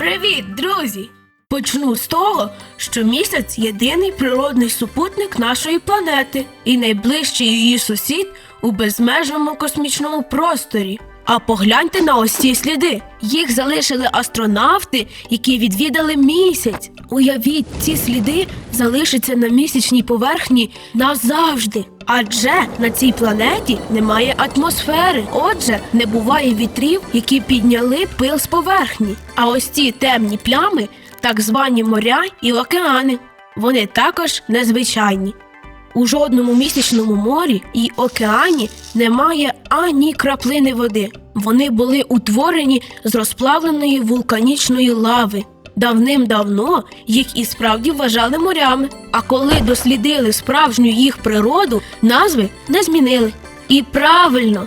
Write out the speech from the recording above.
Привіт, друзі! Почну з того, що місяць єдиний природний супутник нашої планети і найближчий її сусід у безмежному космічному просторі. А погляньте на ось ці сліди. Їх залишили астронавти, які відвідали місяць. Уявіть, ці сліди залишаться на місячній поверхні назавжди. Адже на цій планеті немає атмосфери. Отже, не буває вітрів, які підняли пил з поверхні. А ось ці темні плями так звані моря і океани. Вони також незвичайні. У жодному місячному морі і океані немає ані краплини води. Вони були утворені з розплавленої вулканічної лави. Давним-давно їх і справді вважали морями. А коли дослідили справжню їх природу, назви не змінили. І правильно,